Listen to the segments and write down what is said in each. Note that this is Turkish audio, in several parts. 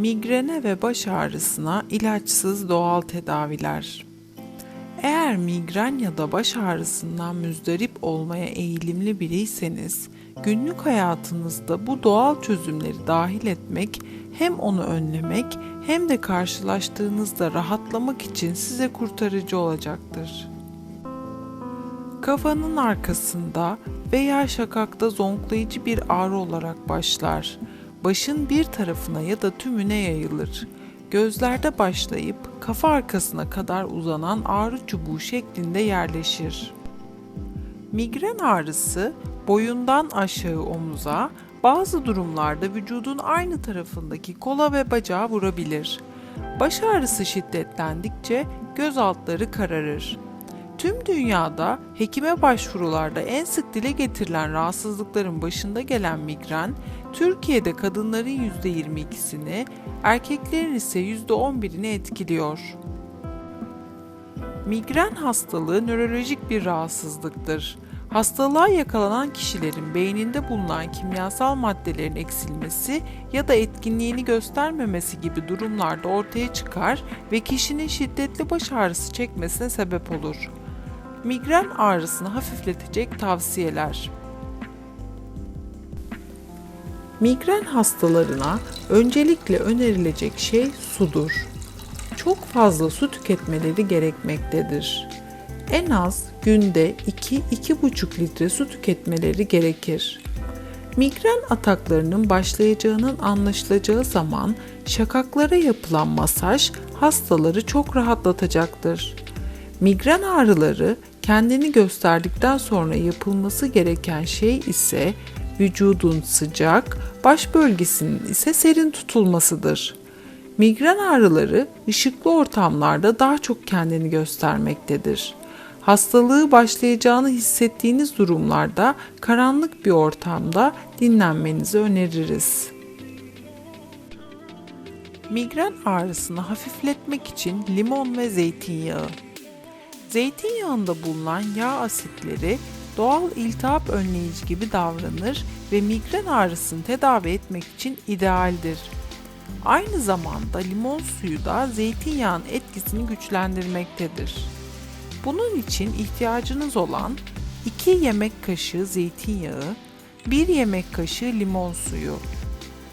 Migrene ve baş ağrısına ilaçsız doğal tedaviler. Eğer migren ya da baş ağrısından müzdarip olmaya eğilimli biriyseniz, günlük hayatınızda bu doğal çözümleri dahil etmek hem onu önlemek hem de karşılaştığınızda rahatlamak için size kurtarıcı olacaktır. Kafanın arkasında veya şakakta zonklayıcı bir ağrı olarak başlar. Başın bir tarafına ya da tümüne yayılır. Gözlerde başlayıp kafa arkasına kadar uzanan ağrı çubuğu şeklinde yerleşir. Migren ağrısı boyundan aşağı omuza, bazı durumlarda vücudun aynı tarafındaki kola ve bacağa vurabilir. Baş ağrısı şiddetlendikçe göz altları kararır. Tüm dünyada hekime başvurularda en sık dile getirilen rahatsızlıkların başında gelen migren, Türkiye'de kadınların %22'sini, erkeklerin ise %11'ini etkiliyor. Migren hastalığı nörolojik bir rahatsızlıktır. Hastalığa yakalanan kişilerin beyninde bulunan kimyasal maddelerin eksilmesi ya da etkinliğini göstermemesi gibi durumlarda ortaya çıkar ve kişinin şiddetli baş ağrısı çekmesine sebep olur. Migren ağrısını hafifletecek tavsiyeler. Migren hastalarına öncelikle önerilecek şey sudur. Çok fazla su tüketmeleri gerekmektedir. En az günde 2-2,5 litre su tüketmeleri gerekir. Migren ataklarının başlayacağının anlaşılacağı zaman şakaklara yapılan masaj hastaları çok rahatlatacaktır. Migren ağrıları kendini gösterdikten sonra yapılması gereken şey ise vücudun sıcak, baş bölgesinin ise serin tutulmasıdır. Migren ağrıları ışıklı ortamlarda daha çok kendini göstermektedir. Hastalığı başlayacağını hissettiğiniz durumlarda karanlık bir ortamda dinlenmenizi öneririz. Migren ağrısını hafifletmek için limon ve zeytinyağı. Zeytinyağında bulunan yağ asitleri doğal iltihap önleyici gibi davranır ve migren ağrısını tedavi etmek için idealdir. Aynı zamanda limon suyu da zeytinyağının etkisini güçlendirmektedir. Bunun için ihtiyacınız olan 2 yemek kaşığı zeytinyağı, 1 yemek kaşığı limon suyu.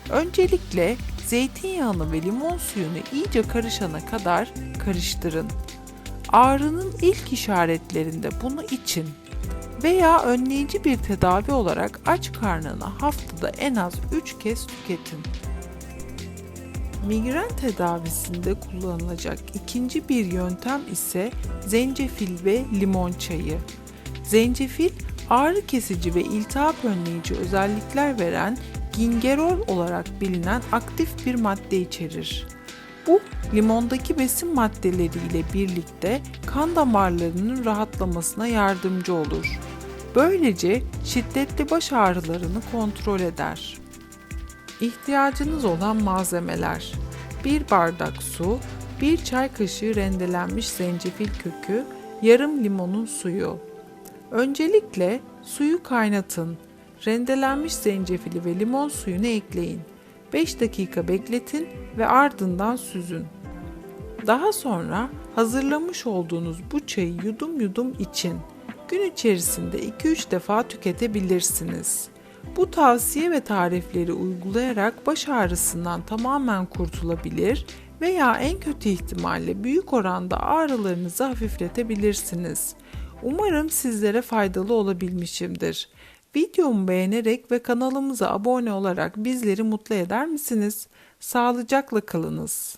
Öncelikle zeytinyağını ve limon suyunu iyice karışana kadar karıştırın. Ağrının ilk işaretlerinde bunu için veya önleyici bir tedavi olarak aç karnına haftada en az 3 kez tüketin. Migren tedavisinde kullanılacak ikinci bir yöntem ise zencefil ve limon çayı. Zencefil ağrı kesici ve iltihap önleyici özellikler veren gingerol olarak bilinen aktif bir madde içerir. Bu limondaki besin maddeleri ile birlikte kan damarlarının rahatlamasına yardımcı olur. Böylece şiddetli baş ağrılarını kontrol eder. İhtiyacınız olan malzemeler 1 bardak su, 1 çay kaşığı rendelenmiş zencefil kökü, yarım limonun suyu. Öncelikle suyu kaynatın. Rendelenmiş zencefili ve limon suyunu ekleyin. 5 dakika bekletin ve ardından süzün. Daha sonra hazırlamış olduğunuz bu çayı yudum yudum için. Gün içerisinde 2-3 defa tüketebilirsiniz. Bu tavsiye ve tarifleri uygulayarak baş ağrısından tamamen kurtulabilir veya en kötü ihtimalle büyük oranda ağrılarınızı hafifletebilirsiniz. Umarım sizlere faydalı olabilmişimdir. Videomu beğenerek ve kanalımıza abone olarak bizleri mutlu eder misiniz? Sağlıcakla kalınız.